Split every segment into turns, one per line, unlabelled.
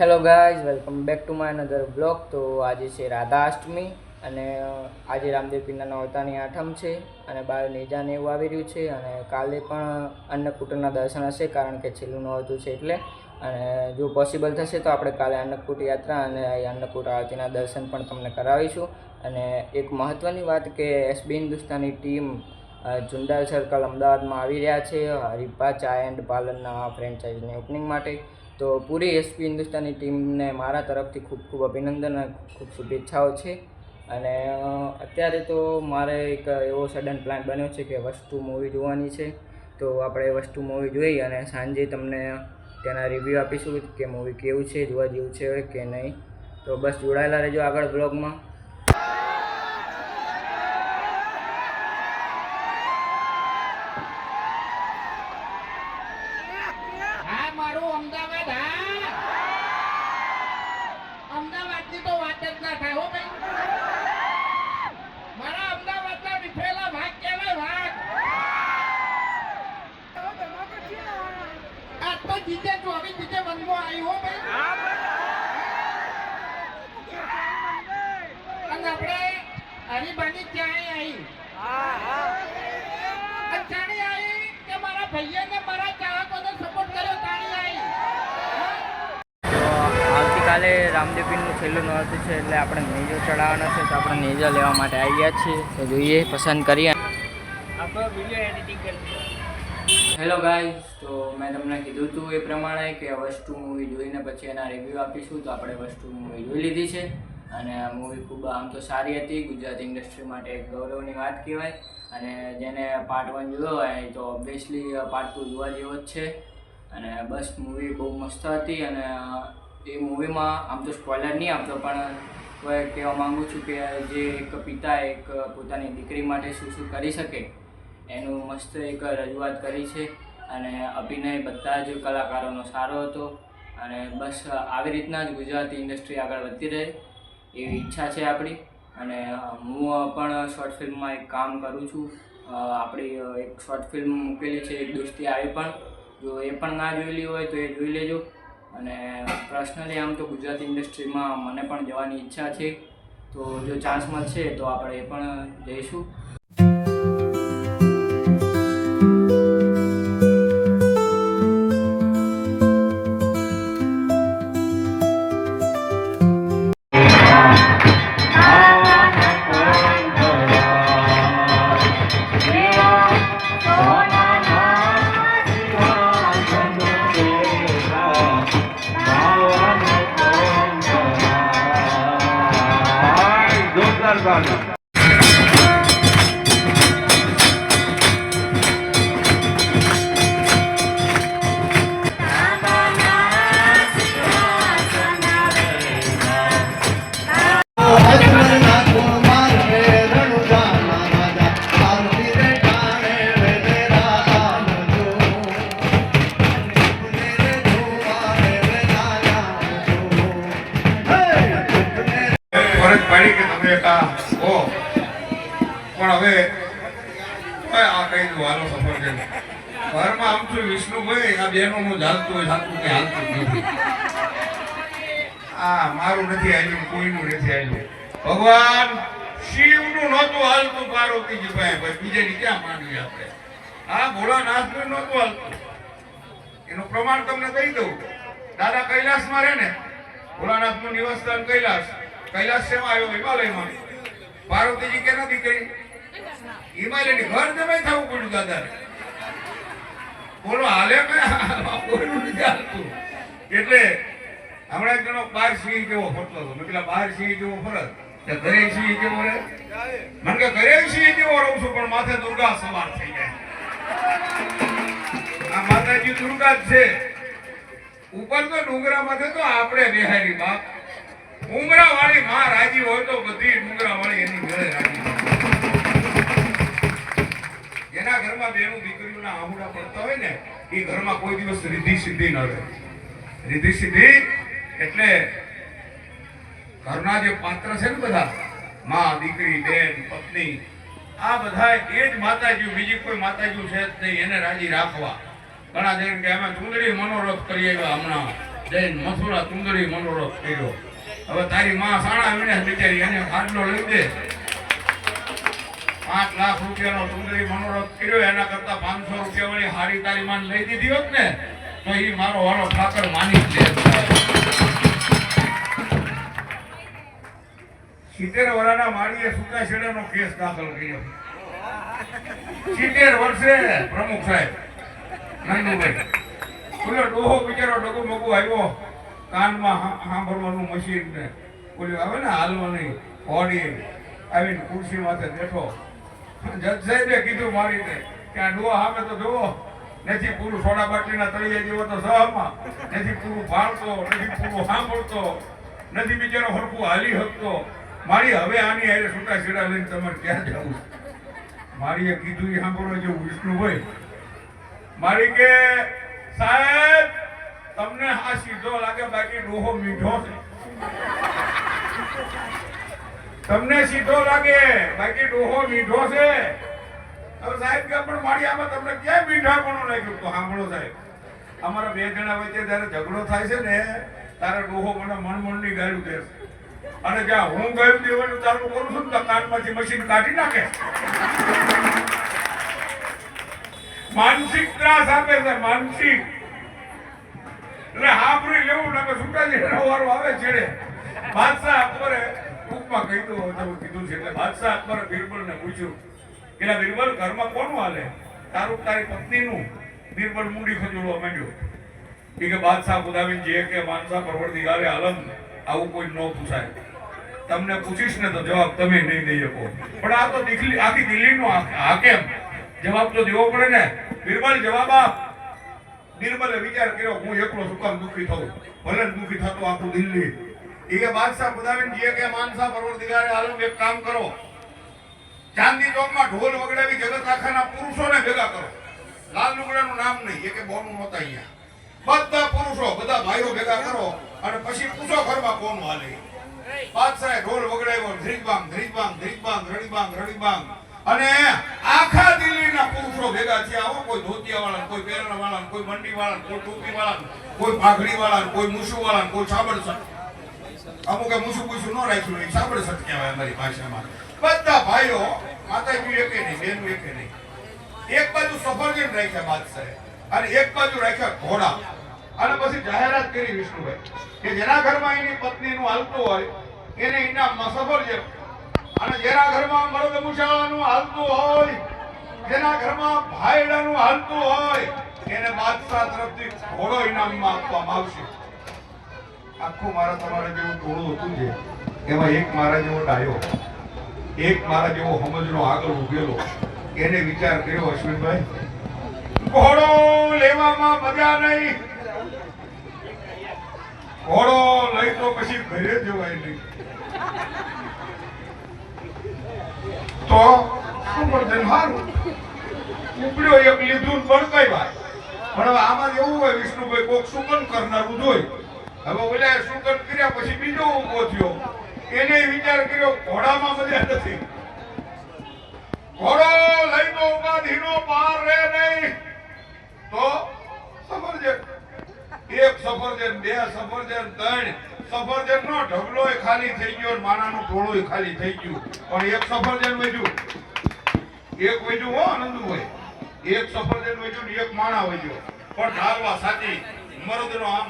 Hello guys welcome back to my another blog તો આજે છે રાધાષ્ટમી અને આજે રામદેવ પીરના નવતાની આઠમ છે અને બાર નેજાને એવું આવી રહ્યું છે અને કાલે પણ અન્નકૂટના દર્શન હશે કારણ કે છેલ્લું નહોતું છે એટલે. અને જો પોસિબલ થશે તો આપણે કાલે અન્નકૂટ યાત્રા અને અન્નકૂટ આરતીના દર્શન પણ તમને કરાવીશું. અને એક મહત્ત્વની વાત કે SB Hindustani team Jundal circle અમદાવાદમાં આવી રહ્યા છે. હરિભા ચાય એન્ડ પાર્લરના ફ્રેન્ચાઇઝની ઓપનિંગ માટે. તો પૂરી એસપી હિન્દુસ્તાની ટીમને મારા તરફથી ખૂબ ખૂબ અભિનંદન અને ખૂબ શુભેચ્છાઓ છે. અને અત્યારે તો મારે એક એવો સડન પ્લાન બન્યો છે કે વસ્તુ મૂવી જોવાની છે. તો આપણે વસ્તુ મૂવી જોઈ અને સાંજે તમને તેના રિવ્યૂ આપીશું કે મૂવી કેવું છે, જોવા જેવું છે કે નહીં. તો બસ જોડાયેલા રહેજો આગળ બ્લોગમાં
હા મારું અમદાવાદ હા અમદાવાદની તો વાત જ ના થાય હો ભાઈ મારા અમદાવાદના વિફરેલા ભાગ કહેવાય ભાગ આ તો જીતે ચોવીસ જીતે વનમાં આવી હો ભાઈ અને આપણે હરીબાની ક્યાંય આવી અચાણી આવી કે મારા ભાઈઓને મારા ચાહકોને સપોર્ટ કર્યો તાણી આવી
તો આવતીકાલે રામદેવીનું છેલ્લું નોરતું છે એટલે આપણે નેજો ચડાવવાનો છે તો આપણે નેજો લેવા માટે આવી ગયા છીએ. તો જોઈએ પસંદ કરીએ. આપણો વીડિયો એડિટિંગ હેલો ગાઈઝ તો મેં તમને કીધું હતું એ પ્રમાણે કે વસ્તુ મૂવી જોઈને પછી એના રિવ્યૂ આપીશું તો આપણે વસ્તુ મૂવી જોઈ લીધી છે. અને મૂવી ખૂબ આમ તો સારી હતી. ગુજરાતી ઇન્ડસ્ટ્રી માટે એક ગૌરવની વાત કહેવાય. અને જેને પાર્ટ વન જોયો હોય તો ઓબ્વિયસલી પાર્ટ ટુ જોવા જેવો જ છે. અને બસ મૂવી બહુ મસ્ત હતી અને એ મૂવીમાં આમ તો સ્પોઈલર નહીં આપતો, પણ કોઈ કહેવા માગું છું કે જે એક પિતા એક પોતાની દીકરી માટે શું શું કરી શકે, એનું મસ્ત એક રજૂઆત કરી છે. અને અભિનય બધા જ કલાકારોનો સારો હતો. અને બસ આવી રીતના જ ગુજરાતી ઇન્ડસ્ટ્રી આગળ વધતી રહે. એવી ઈચ્છા છે આપણી. અને હું પણ શોર્ટ ફિલ્મમાં એક કામ કરું છું. આપણી એક શોર્ટ ફિલ્મ મૂકેલી છે, એક દોસ્તી આવી પણ. જો એ પણ ના જોયેલી હોય તો એ જોઈ લેજો. અને, પર્સનલી આમ તો ગુજરાતી ઇન્ડસ્ટ્રીમાં મને પણ જવાની ઈચ્છા છે. તો જો ચાન્સ મળશે તો આપણે એ પણ જઈશું.
આ ભોળાનાથનું નહોતું હાલતું એનું પ્રમાણ તમને કહી દઉં. દાદા કૈલાસમાં રહે ને ભોળાનાથનું નિવાસસ્થાન કૈલાસ. કૈલાસ શેમાં આવ્યો? હિમાલયમાં. પાર્વતીજી કે નથી કરી? હિમાલયની ઘર જમાઈ થવું પડ્યું દાદા બોલો, હાલે એટલે હમણાં એક જણો બાર સિંહ જેવો ફરતો હતો. પેલા બાર સિંહ જેવો ફરત ઘરે સિંહ જેવો રે મને કે ઘરે સિંહ જેવો રહું છું, પણ માથે દુર્ગા સવાર થઈ જાય. આ માતાજી દુર્ગા છે. ઉપર તો ડુંગરા માથે તો આપણે બિહારી બાપ. ઉમરા વાળી માં રાજી હોય તો બધી ડુંગરા વાળી એની ઘરે રાજી જેના ઘરમાં બેનું દીકરીઓના આહુડા પડતા હોય ને, એ ઘરમાં કોઈ દિવસ રિદ્ધિ સિદ્ધિ ન રહે. રિદ્ધિ સિદ્ધિ એટલે ઘરના જે પાત્ર છે ને બધા, માં, દીકરી, બેન, પત્ની આ બધા એ જ માતાજી બીજી કોઈ માતાજી છે જ નહીં, એને રાજી રાખવા. ઘણા જઈને કે અમે ચુંદડી મનોરથ કરી આવ્યા હમણાં. જઈને મથુરા ચુંદડી મનોરથ કર્યો. હવે તારી માં સાણા વીણે બિચારી, એને ખાટલો લઈ દે. પાંચ લાખ રૂપિયાનો ચુંદડી મનોરથ કર્યો, એના કરતા પાંચસો રૂપિયા વાળી હારી તારી માન લઈ દીધી હોત ને, તો એ મારો વાળો ઠાકર માની જ લે. સિત્તેર વર્ષના માળીએ છૂટા છેડાનો કેસ દાખલ કર્યો. સિત્તેર વર્ષે પ્રમુખ સાહેબ, નંદુભાઈ. બોલો ડોહો બિચારો ડગો મગુ આવ્યો, કાનમાં સાંભળવાનું મશીન ને. બોલ્યો, આવે ને હાલવાની હોડી. આવીને ખુરશી માથે બેઠો. જજ સાહેબે કીધું મારી કે આ ડોહા સામે તો જોવો નથી પૂરું સોડા બાટલીના તળિયા જેવો તો સહમાં નથી પૂરું ભાળતો, નથી પૂરું સાંભળતો નથી બિચારો હરખું હાલી શકતો. મારી હવે આની હારે છૂટા છેડા લઈને તમારે ક્યાં જવું? મારીએ કીધું એ સાંભળો જેવું હોય. મારી કે, સાહેબ, તમને આ સીધો લાગે બાકી ડોહો મીઠો છે. તમને સીધો લાગે બાકી ડોહો મીઠો છે. હવે સાહેબ કે, પણ મારી આમાં તમને ક્યાંય મીઠાપણું લાગ્યું તો સાંભળો સાહેબ, અમારા બે જણા વચ્ચે જયારે ઝઘડો થાય છે ને, તારા ડોહો મને મનમણની ગાયું દે અને ત્યાં હું ગયું દેવાનું ચાલુ કરું છું કાનમાંથી મશીન કાઢી નાખે. માનસિક ત્રાસ આપે છે, માનસિક. એટલે હાફરી લેવું ને સુકાજી વારો આવે છેડે. બાદશાહ અકબરે ટૂંકમાં કહી દો તમે કીધું છે, એટલે બાદશાહ અકબરે બિરબલને પૂછ્યું કે લા બિરબલ ઘરમાં કોનું હાલે? તારું તારી પત્નીનું? બિરબલ મૂડી ખજોડવા માંડ્યો. એ કે બાદશાહ ખુદાબીન જે કે માનસા પરવરદિગારે આલમ આવું કોઈ ન પૂછાય. તમને પૂછીશ ને તો જવાબ તમે નહીં દઈ શકો. પણ આ તો દિલ્હી આખી આ હાકેમ જવાબ તો દેવો પડે ને. બિરબલ જવાબ આપ. બિરબલે વિચાર કર્યો, હું એકલો શું કામ દુઃખી થઉં ભલે દુઃખી થતો આખું દિલ્હી. એ બાદશાહ ખુદાબીન જે કે માનસા પરવરદિગારે આલમ એક કામ કરો. ચાંદી ચોકમાં ઢોલ વગડાવી જગત આખાના પુરુષોને ભેગા કરો. લાલ લુગડાનું નામ નહીં, એ કે બોનું નહોતા અહીંયા. બધા પુરુષો, બધા ભાઈઓ ભેગા કરો અને પછી પૂછો ઘરમાં કોણ હાલે. બાદશાહે ઢોલ વગડાવ્યો ધ્રીજબાંગ ધ્રીજબાંગ ધ્રીજબાંગ રડીબાંગ રડીબાંગ અને આખા દિલ્હીના પુરુષો ભેગા થયા કોઈ ધોતિયા કોઈ પેરણ વાળા કોઈ મંડી વાળા કોઈ ટોપી વાળા કોઈ પાઘડી વાળા કોઈ મુસુ વાળા કોઈ સાબડ અમુકે મુસુ પૂછું ન રાખ્યું એ સાબડ સટ કહેવાય અમારી ભાષામાં. બધા ભાઈઓ, માતાજી એકે નહીં, બેન એકે નહીં. એક બાજુ સફરજન રાખ્યા બાદશાહે અને એક બાજુ રાખ્યા ઘોડા. અને પછી જાહેરાત કરી વિષ્ણુભાઈ. કે જેના ઘરમાં એની પત્નીનું હાલતું હોય, એને ઇનામમાં સફરજન અને જેના ઘરમાં મરદ મુશાળાનું હાલતું હોય, જેના ઘરમાં ભાયડાનું હાલતું હોય, એને બાદશાહ તરફથી ઘોડો ઇનામમાં આપવામાં આવશે. આખું મારા તમારા જેવું ટોળું હતું છે એમાં એક મારા જેવો ડાયો, એક મારા જેવો સમજનો આગળ ઉભેલો. એને વિચાર કર્યો અશ્વિનભાઈ, ઘોડો લેવામાં મજા નહીં ઘોડો લઈ તો પછી ઘરે જવાય નહીં. તો સુપરજન હારું. ઉપડ્યો એક, લીધું બળકાવ્યા પણ હવે આમાં એવું હોય વિષ્ણુભાઈ, કોક સુકન કરનારું જોઈ. હવે ઓલા સુકન કર્યા પછી બીજો ઊભો થયો. એને વિચાર કર્યો, ઘોડામાં મજા નથી. ઘોડો લઈ તો ઉપાધિનો પાર રહે નહીં. તો સફરજન એક સફરજન, બે સફરજન, ત્રણ. સફરજન નો ઢગલો ખાલી થઈ ગયો માણાનું ટોળું ખાલી થઈ ગયું. પણ એક સફરજન વધ્યું. એક વધ્યું હો આનંદભાઈ એક સફરજન વધ્યું ને એક માણા વધ્યો. પણ ઢાલવા સાચી મરદનો આમ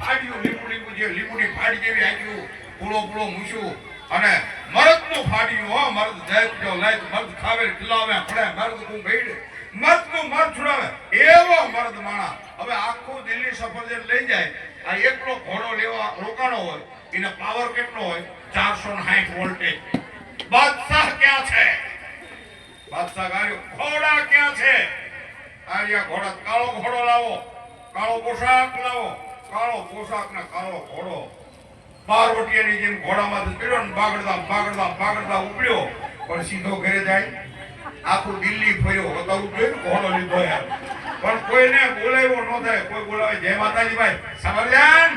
ફાડ્યું, લીંબુ લીંબુ જે, લીંબુની ફાડી જેવી આગ્યું પૂળો પૂળો મૂછ્યું અને મરદનું ફાડ્યું હો, મરદ જાય જો લાય મરદ ખાવે, ખિલાવે પડે મરદ કું ગઈડે મરદનું મર છોડાવે. એવો મરદ માણા હવે આખું દિલ્હી સફરજન લઈ જાય. આ એકલો ઘોડો લેવા રોકાણો હોય, એને પાવર કેટલો હોય? ચારસો સાઠ વોલ્ટેજ બાદશાહ ક્યાં છે? બાદશાહ ગાયો, ઘોડા ક્યાં છે? આર્યા ઘોડા, કાળો ઘોડો લાવો, કાળો પોશાક લાવો. કાળો પોશાક ને કાળો ઘોડો. પાર્વતીની જેમ ઘોડામાંથી ચડ્યો ને બાગડતા બાગડતા બાગડતા ઉપડ્યો, પણ સીધો ઘરે જાય. આખું દિલ્હી ફર્યો, હતા જોઈએ ઘોડો લીધો યાર પણ કોઈને બોલાવ્યો ન થાય. કોઈ બોલાવે. જય માતાજી ભાઈ. સમરજાન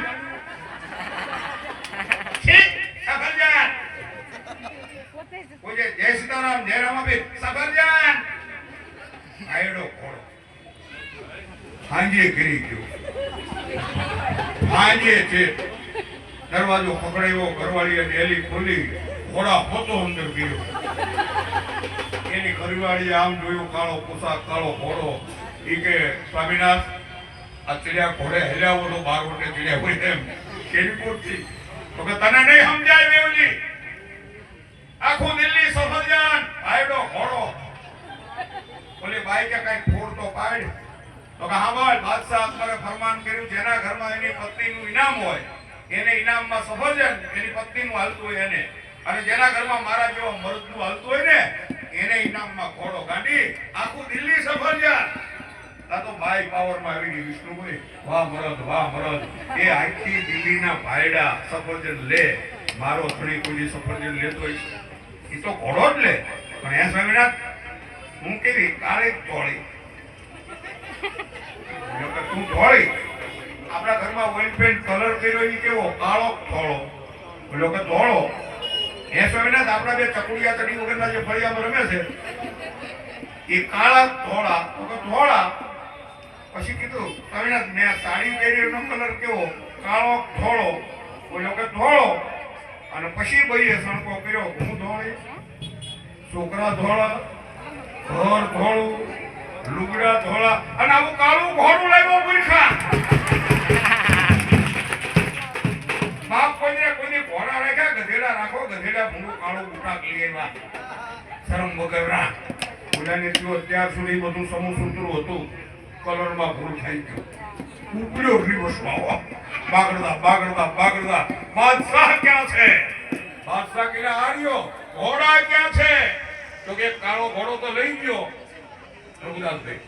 છી, કોઈ જય સીતારામ જય રામાબીર સમરજાન આયડો ઘોડો હાંજે કરી ગયો. હાંજે છે. દરવાજો પકડાયો ઘરવાળીએ ડેલી ખોલી ઘોડા હોતો અંદર ગયો. એની ઘરવાળીએ આમ જોયું કાળો પોશાક કાળો ઘોડો. કે સ્વામિનાથ, આ ચીડિયા ઘોડે હેલ્યાવો તો બાર વોટે ચીડિયા હોય એમ. કેવી પૂરતી તો કે તને નહીં સમજાય વેવલી આખું દિલ્હી સફરજન. ભાઈડો ઘોડો. બોલી ભાઈ કે કઈ ફોડ તો પાડ. તો કે હા બાદશાહ અકબરે ફરમાન કર્યું, જેના ઘરમાં એની પત્નીનું ઇનામ હોય, એને ઇનામમાં સફરજન, એની પત્નીનું હાલતું હોય એને. અને જેના ઘરમાં મારા જેવો મરદનું હાલતું હોય ને, એને ઇનામમાં ઘોડો ગાંડી આખું દિલ્હી સફરજન. આ તો બાઈ પાવરમાં આવી ગઈ વિષ્ણુભાઈ વાહ મરદ વાહ મરદ. એ આખી દિલ્હીના ભાયડા સફરજન લે. મારો ધણી કોઈ સફરજન લેતો એ તો ઘોડો જ લે. પણ એ સ્વામિનાથ હું કેવી? કાળી ધોળી. તું ધોળી. આપણા ઘરમાં ઓઇલ પેન્ટ કલર કર્યો એ કેવો? કાળો ધોળો? બોલો કે ધોળો. એ સ્વામિનાથ આપણા બે ચકુડિયા તડી વગરના જે ફળિયામાં રમે છે, એ કાળા ધોળા? તો કે ધોળા. પછી કીધું સ્વામિનાથ મેં સાડી પહેરી એનો કલર કેવો? કાળો ધોળો બોલ્યો કે, ધોળો. અને પછી ભાઈએ સણકો કર્યો, હું ધોળી? છોકરા ધોળા, ઘર ધોળું, લુગડા ધોળા અને આવું કાળું ઘોડું લાવ્યો મૂર્ખા. બાપ કોઈને કોઈને ઘોડા રાખ્યા, ગધેડા રાખો, ગધેડા ભૂંડું કાળું બુટા લઈ આવ્યા. શરમ વગરના ઓલાને જો અત્યાર સુધી બધું સમૂહ સુતરું હતું કલરમાં ભૂલ થઈ ગયો ઉપડ્યો આવો. બાગડતા બાગડતા બાગડતા બાદશાહ ક્યાં છે? બાદશાહ કે હાર્યો. ઘોડા ક્યાં છે? તો કે કાળો ઘોડો તો લઈ ગયો. રઘુદાસભાઈ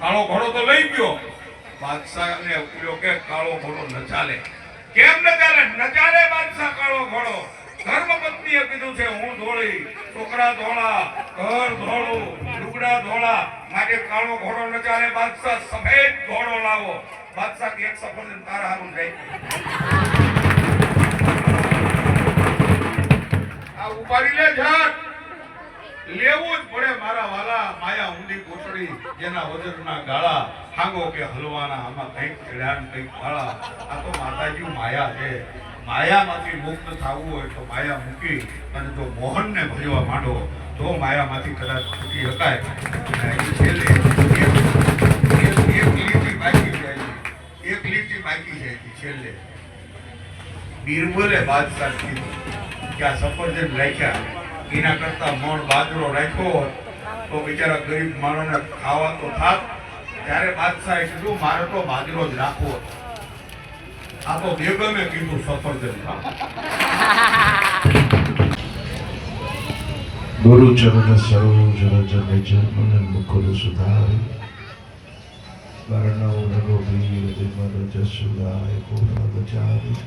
કાળો ઘોડો તો લઈ ગયો. બાદશાહ ને ઉપડ્યો કે કાળો ઘોડો ન ચાલે. કેમ ન ચાલે? ન ચાલે બાદશાહ કાળો ઘોડો. ધર્મપત્નીએ કીધું છે, હું ધોળી, છોકરા ધોળા, ઘર ધોળું, લુગડા ધોળા માટે કાળો ઘોડો ન ચાલે, બાદશાહ સફેદ ઘોડો લાવો. બાદશાહ એક સફરજન તારા હારું થાય ઉપાડી લે જાત લેવું જ પડે મારા વાલા, માયા ઊંડી કોટડી જેના વજનના ગાળા, હાંગો કે હલવાના, આમાં કંઈક ને કંઈક ગાળા આ તો માતાજી માયા છે. માયામાંથી મુક્ત થવું હોય તો માયા મૂકી અને જો મોહનને ભજવા માંડો, તો માયામાંથી કદાચ છૂટી શકાય. એક લીટી બાકી જાય છેલ્લે બિરબલે બાદશાહ કીધું કે આ સફરજન રાખ્યા, એના કરતા મણ બાજરો રાખ્યો હોત, તો બિચારા ગરીબ માણસને ખાવા તો થાત ત્યારે બાદશાહે કીધું, મારે તો બાજરો જ રાખવો હતો. આ તો બેગમે કીધું સફરજન
ગુરુ ચરણ સરોજ રજ નિજ મન મુકુર સુધારી વર્ણવ રઘુવીર વિમલ જસુદાય પૂર્ણ વિચારી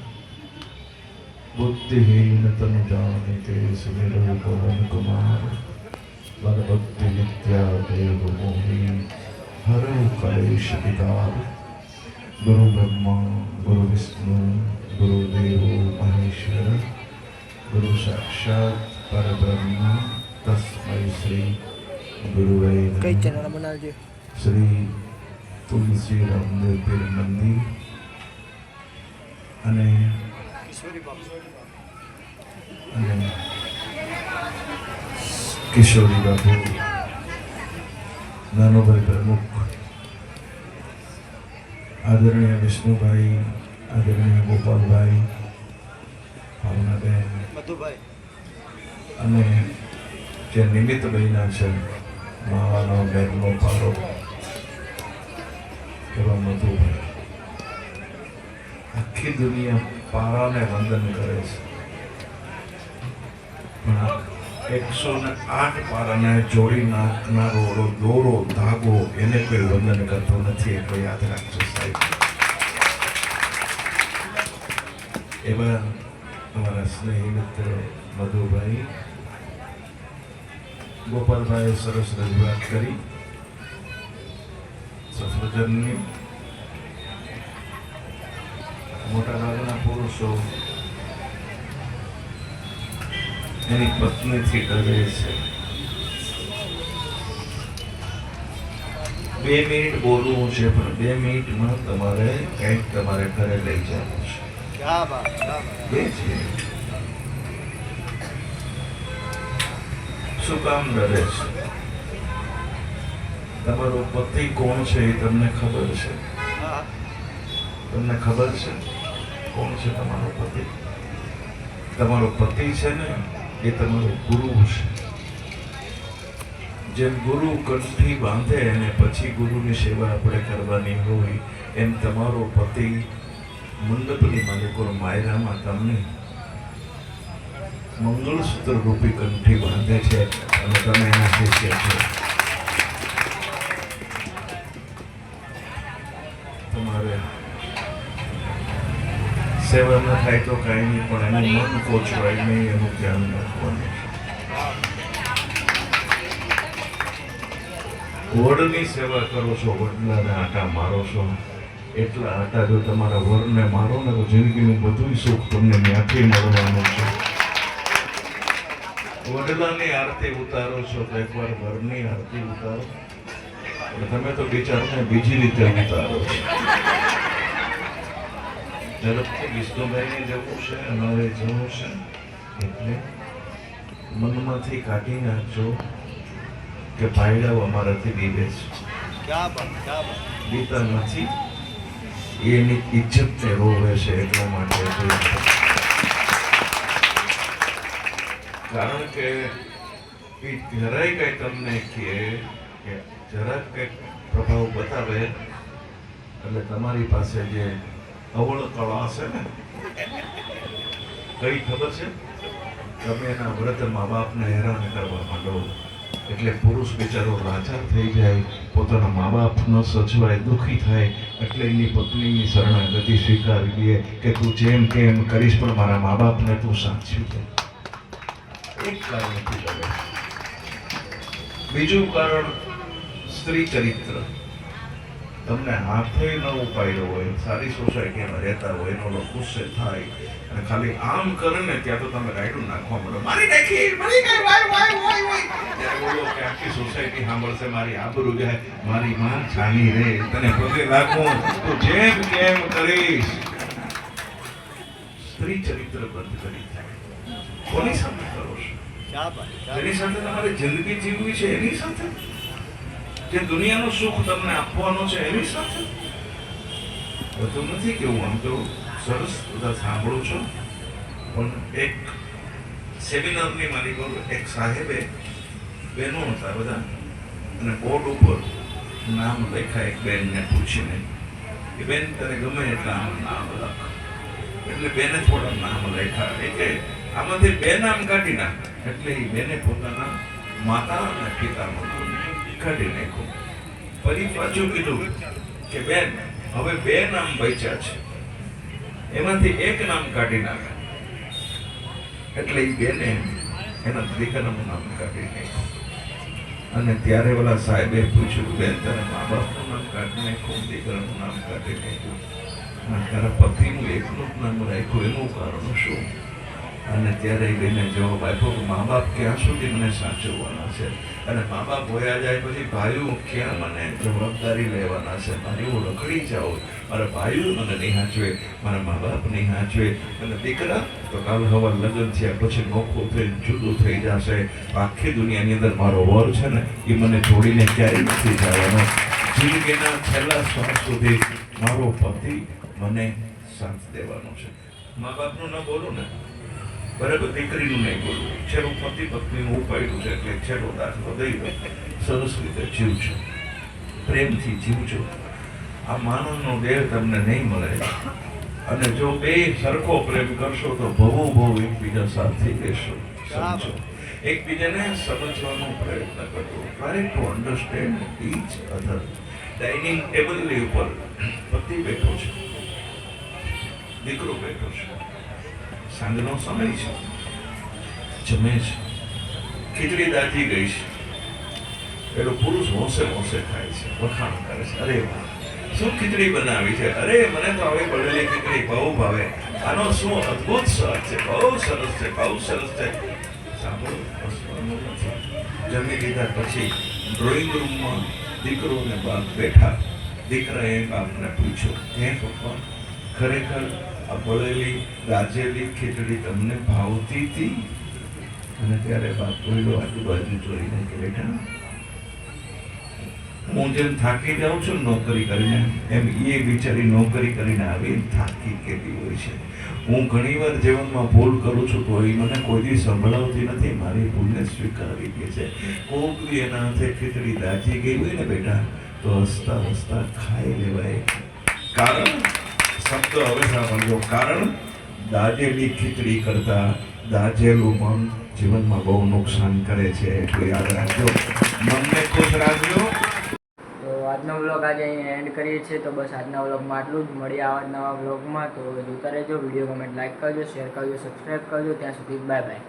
બુદ્ધિહીન તન જાણે તે સુમિર પવન કુમાર વન ભક્તિ વિદ્યા દેવ મોહી હર કલેશ વિકાર ગુરુ બ્રહ્મા ગુરુ વિષ્ણુ ગુરુ દેવો મહેશ્વર ગુરુ સાક્ષાત પરબ્રહ્મ તસ્મૈ શ્રી ગુરુવે નમઃ.
કઈ ચેનલ બનાવજો
શ્રી તુલસી રામદેવ પીર મંદિર અને અને કિશોરી બાપુ નાનોભાઈ પ્રમુખ આદરણીય વિષ્ણુભાઈ આદરણીય ગોપાલભાઈ ભાવનાબેન અને જે નિમિત્ત બન્યા છે માવાનો બેગનો પારો એવા મધુભાઈ. આખી દુનિયા પારાને વંદન કરે છે. પણ એકસો ને આઠ પારાને જોડી નાખનારો દોરો ધાગો એને કોઈ વંદન કરતો નથી કોઈ યાદ રાખજો એવા અમારા સ્નેહી મિત્ર મધુભાઈ, ગોપાલભાઈએ સરસ રજૂઆત કરી. સફરજનની મોટા ભાગના પુરુષો એની પત્નીથી ડરે છે. બે મિનિટ બોલવું છે પણ બે મિનિટમાં તમારે કંઈક તમારે ઘરે લઈ જવું છે. બે છે શું કામ ડરે છે? તમારો પતિ કોણ છે એ તમને ખબર છે? તમને ખબર છે? કોણ છે તમારો પતિ? તમારો પતિ છે ને એ તમારો ગુરુ છે. જેમ ગુરુ કંઠી બાંધે અને પછી ગુરુની સેવા આપણે કરવાની હોય, એમ તમારો પતિ મંડપની માલિકો માયરામાં તમને મંગળસૂત્ર રૂપી કંઠી બાંધે છે અને તમે એના શિષ્ય છો. તમારે સેવા ન થાય તો કાંઈ નહીં, પણ એનું મન કોચવાય નહીં, એનું ધ્યાન રાખવાનું વડની સેવા કરો છો વડલાને આટા મારો છો. એટલા આટા જો તમારા વરને મારો ને તો જિંદગીનું બધું સુખ તમને ત્યાંથી મળવાનું છે. વડલાની આરતી ઉતારો છો તો એકવાર વરની આરતી ઉતારો. તમે તો બિચારાને બીજી રીતે ઉતારો ઝડપથી વિષ્ણુભાઈને જવું છે અમારે જવું છે, એટલે મનમાંથી કાઢી નાખજો. કે ભાઈડાઓ અમારાથી દીધે છે. બીતા નથી. એની ઇજ્જતને રોવે છે એટલા માટે કારણ કે એ જરાય કઈ તમને કહે કે જરાક કંઈક પ્રભાવ બતાવે એટલે તમારી પાસે જે અવળ કળા છે ને કઈ ખબર છે? તમે એના વ્રત મા બાપને હેરાન કરવા માંડો એટલે પુરુષ બિચારો રાજા થઈ જાય, પોતાના મા બાપ સચવાય, દુઃખી થાય, એટલે એની પત્નીની શરણાગતિ સ્વીકારી લે કે તું જેમ કેમ કરીશ, પણ મારા મા બાપને તું સાચવી દે. એક કારણ બીજું કારણ સ્ત્રી ચરિત્ર. તમને હાથે ન ઉપાડ્યો હોય સારી સોસાયટીમાં રહેતા હોય એનો લોકો ગુસ્સે થાય અને ખાલી આમ કરે ને ત્યાં તો તમે રાયડું નાખવા મળો મારી નાખી મારી નાખી વાય વાય વાય વાય. ત્યારે બોલો કે આખી સોસાયટી સાંભળશે મારી આબરૂ જાય મારી માં છાની રે તને પગે લાગું તો જેમ કેમ કરીશ. સ્ત્રી ચરિત્ર બંધ કરી થાય. કોની સાથે કરો છો? જેની સાથે તમારે જિંદગી જીવવી છે એની સાથે? જે દુનિયાનું સુખ તમને આપવાનું છે એવી સાથે? બધું નથી કેવું આમ તો સરસ બધા સાંભળું છું. પણ એક સેમિનારની મારી પર એક સાહેબે બહેનો હતા બધા અને બોર્ડ ઉપર નામ લખ્યા એક બેનને પૂછીને કે બેન તને ગમે એટલા આમ નામ લખ. એટલે બેને થોડા નામ લખ્યા. એટલે આમાંથી બે નામ કાઢી નાખ. એટલે એ બેને પોતાના માતા અને પિતાનું નામ કાઢી નાખ્યું. ફરી પાછું કીધું કે, બેન, હવે બે નામ બચ્યા છે. એમાંથી એક નામ કાઢી નાખે. એટલે એ બેને એના દીકરાનું નામ કાઢી નાખ્યું. અને ત્યારે ઓલા સાહેબે પૂછ્યું, બેન, તારા મા બાપનું નામ કાઢી નાખ્યું, દીકરાનું નામ કાઢી નાખ્યું? અને તારા પતિનું એકનું નામ રાખ્યું, એનું કારણ શું? અને ત્યારે બેને જવાબ આપ્યો મા બાપ ક્યાં સુધી મને સાચવવાના છે? અને મા બાપ હોયા જાય પછી, ભાઈઓ, ક્યાં મને જવાબદારી લેવાના છે? હું રખડી જાઉં. મારા ભાઈઓ મને નહીં હાચવે, મારા મા બાપ નહીં હાચવે. અને દીકરા તો કાલ હવા લગ્ન થયા, પછી નોખું થઈને જુદું થઈ જશે. આખી દુનિયાની અંદર મારો વર છે ને, એ મને છોડીને ક્યારેય નથી જવાનો. જિંદગીના છેલ્લા શ્વાસ સુધી મારો પતિ મને સાથ દેવાનો છે. મા બાપનું ન બોલું ને? બરાબર, દીકરીનું નહીં બોલવું છેલ્લું પતિ પત્નીનું ઉપાડ્યું છે એટલે છેલ્લો દાખલો દઈ સરસ રીતે જીવજો. પ્રેમથી જીવજો. આ માનવનો દેહ તમને નહીં મળે. અને જો બે સરખો પ્રેમ કરશો તો ભવો બહુ એકબીજા સાથે રહેશો સમજો. એકબીજાને સમજવાનો પ્રયત્ન કરવો try to understand each other dining ટેબલની ઉપર પતિ બેઠો છે. દીકરો બેઠો છે. સાંજનો સમય છે. જમે છે. ખીચડી દાટી ગઈ છે પેલો પુરુષ હોંશે હોંશે ખાય છે. વખાણ કરે છે. અરે વાહ. શું ખીચડી બનાવી છે? અરે, મને તો હવે બનેલી ખીચડી બહુ ભાવે. આનો શું અદ્ભુત સ્વાદ છે? બહુ સરસ છે, બહુ સરસ છે. જમી લીધા પછી ડ્રોઈંગ રૂમમાં દીકરો ને બાપ બેઠા. દીકરાએ બાપને પૂછ્યું, હે પપ્પા ખરેખર આ બળેલી દાજેલી ખીચડી તમને ભાવતી હતી? અને ત્યારે બાપ આજુબાજુ જોઈને કે બેટા, હું જેમ થાકી જાઉં છું, નોકરી કરીને, એમ એ બિચારી નોકરી કરીને આવી, થાકી કેતી હોય છે? હું ઘણીવાર જીવનમાં ભૂલ કરું છું, કોઈ મને કોઈ દી સંભળાવતી નથી, મારી ભૂલને સ્વીકારી કે છે? કોક બી એના હાથે ખીચડી દાજી ગઈ હોય ને બેટા, તો હસતા હસતા ખાઈ લેવાય. કારણ શબ્દ હવે સાંભળજો કારણ, દાજેલી ખીચડી કરતા દાજેલું મન જીવનમાં બહુ નુકસાન કરે છે એટલું યાદ રાખજો. મનને ખુશ રાખજો.
આજનો વ્લોગ આજે અહીં એન્ડ કરીએ છીએ. તો બસ આજના વ્લોગમાં આટલું જ. મળીએ આવા નવા વ્લોગમાં. તો જોતા રહેજો વીડિયો કમેન્ટ લાઇક કરજો શેર કરજો સબસ્ક્રાઈબ કરજો. ત્યાં સુધી બાય બાય